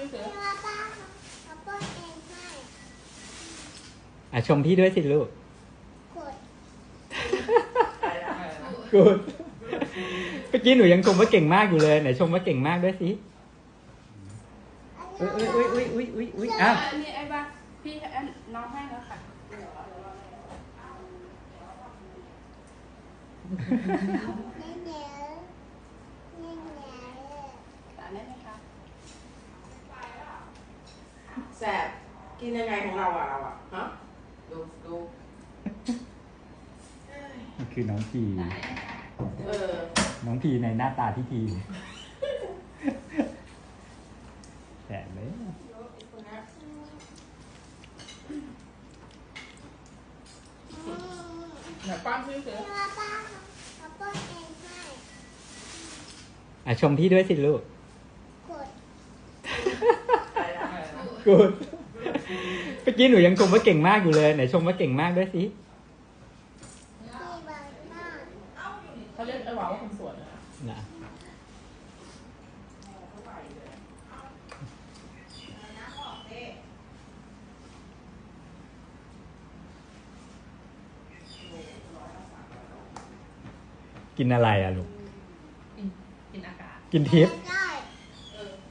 ซื้อเสือพี่ว่าป้าเขาป้อนเองให้อะชมพี่ด้วยสิลูกกดไปแล้วกูดเมื่อกี้หนูยังชมว่าเก่งมากอยู่เลยไหนชมว่าเก่งมากด้วยสิอันอุ้ยนี้อุ้ยอุ้ยอุ้ยอุ้ยอุ้ยอะอะอันนี้ไอ้บ้าพี่อันน้องให้แล้วค่ะ เงี้ยเงี้ยเงี้ยเงี้ย ตาได้ไหมคะ แสบ กินยังไงของเราอะเราอะฮะดูดูนี่คือน้องพีเออน้องพีในหน้าตาที่ทีแสบเลยคนนี้อืมเดี๋ยวป้อนซื้อเสือพี่ว่าป้าเขาป้อนเองให้อะชมพี่ด้วยสิลูกกดไปแล้วกูด เมื่อกี้หนูยังชมว่าเก่งมากอยู่เลยไหนชมว่าเก่งมากด้วยสิพี่บางหน้าเขาเรียกไอ้หวาว่าคนสวยนะนะกินอะไรอะลูกกินกินอากาศกินทิพย์ ได้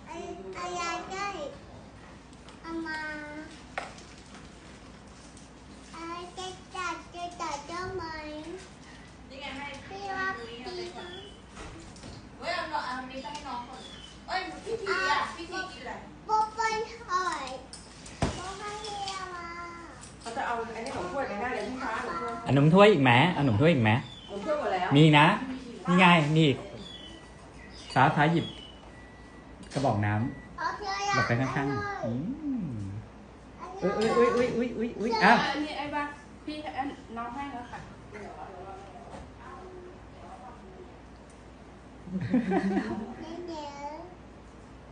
อันอะไรได้เอามาอะไรจะจัดจะจัดเจ้าไหม นี่ไงให้ พี่ว่าพี่นะ เว้ยเอาหน่อยเอาอันนี้ไปให้น้องก่อนเอ้ยพี่ทีอะพี่ทีกินอะไร ป๊อปเป็นหอยป๊อปให้เฮียมา เขาจะเอาอันนี้ของถ้วยไปได้เลยพี่ฟ้าของถ้วยเอานมถ้วยอีกไหมเอานมถ้วยอีกไหมของถ้วยหมดแล้ว มีนะนี่ไงนี่อีกฟ้าฟ้าหยิบ กระบอกน้ำเอาเฮียแบบไปข้างๆอืมอุ้ยอุ้ยอุ้ยอุ้ยอุ้ยอุ้ยอะอะอันนี้ไอ้บ้าพี่อันน้องให้แล้วค่ะ เงี้ยเงี้ย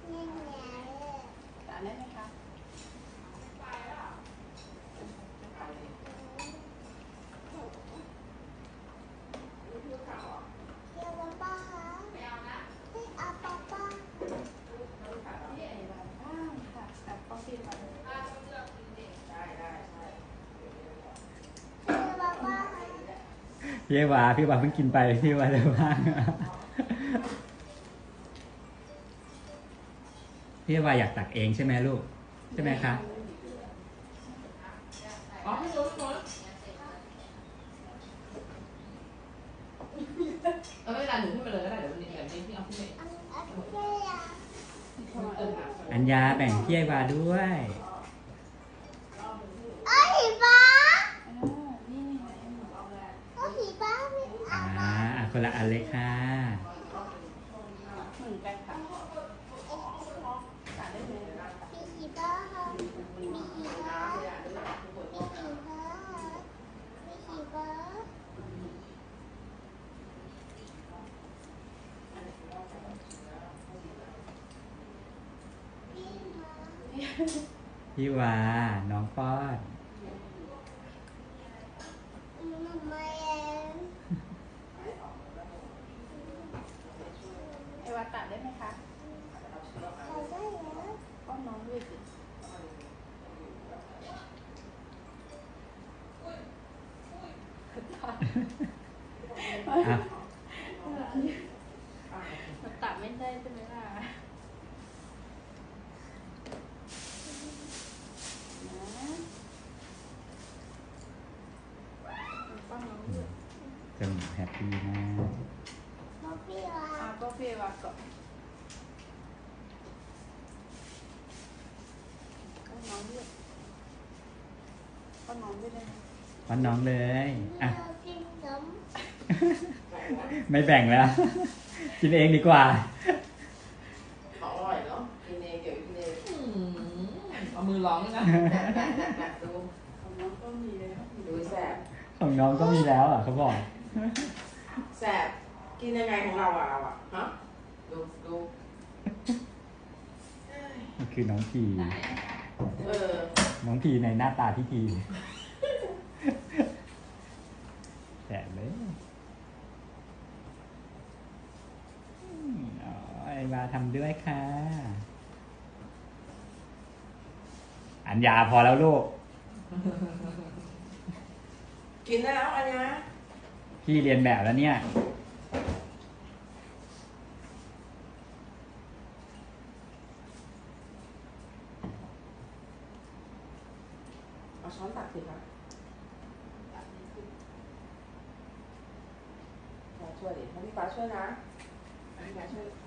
เงี้ยเงี้ย ตาได้ไหมคะ เฮียว่าป้าคะพี่เอาป้าป้า พี่ไอ้บ้าอ้าวค่ะแต่ป้อนพี่มา ได้ได้ใช่ เฮียว่าป้าคะ พี่เอวาพี่เอวาเพิ่งกินไปพี่เอวาเลยบ้างพี่เอวาอยากตักเองใช่ไหมลูก ใช่ไหมคะอ๋อพี่รู้พี่รู้เออเวลาหนูขึ้นไปเลยก็ได้เดี๋ยววันนี้เดี๋ยวนี้พี่เอาขึ้นไปอันอันเฮียเออค่ะอัญญาแบ่งพี่เอวาด้วย เอ้ยผีฟ้า อ่านี่นี่ไอ้หนูเอาเลย เอ้ยผีฟ้าพี่ อ่าอะ คนละอันเลยค่ะเหมือนกันค่ะตาได้ไหมมีผีฟ้าค่ะมีผีฟ้ามีผีฟ้ามีผีฟ้าพี่มาพี่วาน้องป้อมมาเอง ไอ้วาตัดได้ไหมคะ ใครได้แล้ว ป้อนน้องด้วยสิ อะมันตัดไม่ได้ใช่ไหมล่ะนะป้อนน้องด้วยจมแฮปปี้มากมาพี่วาอะก็เฟวาก่อนป้อนน้องด้วยป้อนน้องด้วยได้ไหมป้อนน้องเลย อะเรากินนม ไม่แบ่งแล้ว กินเองดีกว่า ของอร่อยเนาะกินเองเดี๋ยวกินเองเอามือร้องนะแดกแดกแดกแดกดูของน้องก็มีแล้วดูแสบของน้องก็มีแล้วอะเขาบอก แสบกินยังไงของเราอะเราอะฮะดูดูนี่คือน้องพีเออน้องพีในหน้าตาที่ทีแสบเลยอืมอ๋อไอวา ทำด้วยค่ะ อัญญาพอแล้วลูก กินได้แล้วอันเนี้ยพี่เรียนแบบแล้วเนี่ย เอาช้อนตักสิคะฟ้าช่วยดิให้พี่ฟ้าช่วยนะให้พี่ฟ้าช่วยช่วย